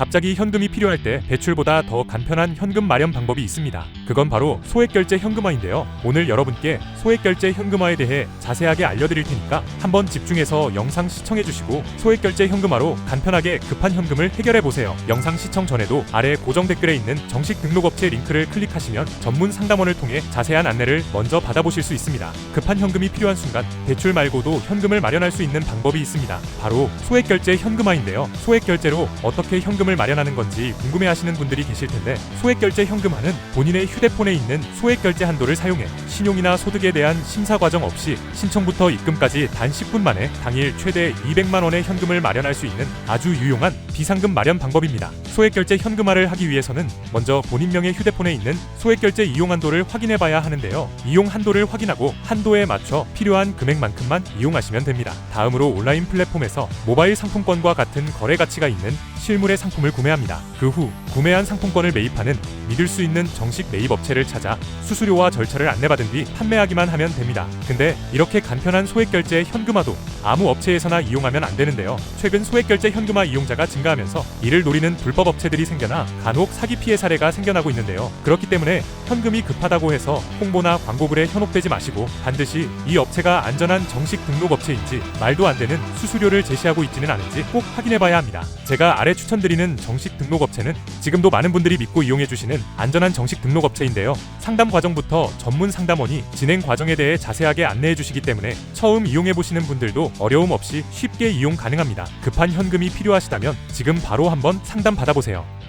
갑자기 현금이 필요할 때 대출보다 더 간편한 현금 마련 방법이 있습니다. 그건 바로 소액결제 현금화인데요. 오늘 여러분께 소액결제 현금화에 대해 자세하게 알려드릴 테니까 한번 집중해서 영상 시청해 주시고 소액결제 현금화로 간편하게 급한 현금을 해결해 보세요. 영상 시청 전에도 아래 고정 댓글에 있는 정식 등록업체 링크를 클릭하시면 전문 상담원을 통해 자세한 안내를 먼저 받아보실 수 있습니다. 급한 현금이 필요한 순간 대출 말고도 현금을 마련할 수 있는 방법이 있습니다. 바로 소액결제 현금화인데요. 소액결제로 어떻게 현금을 마련하는 건지 궁금해하시는 분들이 계실 텐데 소액 결제 현금화는 본인의 휴대폰에 있는 소액 결제 한도를 사용해 신용이나 소득에 대한 심사 과정 없이 신청부터 입금까지 단 10분 만에 당일 최대 200만 원의 현금을 마련할 수 있는 아주 유용한 비상금 마련 방법입니다. 소액 결제 현금화를 하기 위해서는 먼저 본인 명의 휴대폰에 있는 소액 결제 이용 한도를 확인해 봐야 하는데요. 이용 한도를 확인하고 한도에 맞춰 필요한 금액만큼만 이용하시면 됩니다. 다음으로 온라인 플랫폼에서 모바일 상품권과 같은 거래 가치가 있는 실물의 상품을 구매합니다. 그 후 구매한 상품권을 매입하는 믿을 수 있는 정식 매입 업체를 찾아 수수료와 절차를 안내받은 뒤 판매하기만 하면 됩니다. 근데 이렇게 간편한 소액 결제 현금화도 아무 업체에서나 이용하면 안 되는데요. 최근 소액 결제 현금화 이용자가 증가하면서 이를 노리는 불법 업체들이 생겨나 간혹 사기 피해 사례가 생겨나고 있는데요. 그렇기 때문에 현금이 급하다고 해서 홍보나 광고글에 현혹되지 마시고 반드시 이 업체가 안전한 정식 등록 업체인지 말도 안 되는 수수료를 제시하고 있지는 않은지 꼭 확인해 봐야 합니다. 제가 아래 추천드리는 정식 등록 업체는 지금도 많은 분들이 믿고 이용해 주시는 안전한 정식 등록 업체인데요. 상담 과정부터 전문 상담원이 진행 과정에 대해 자세하게 안내해 주시기 때문에 처음 이용해 보시는 분들도 어려움 없이 쉽게 이용 가능합니다. 급한 현금이 필요하시다면 지금 바로 한번 상담 받아보세요.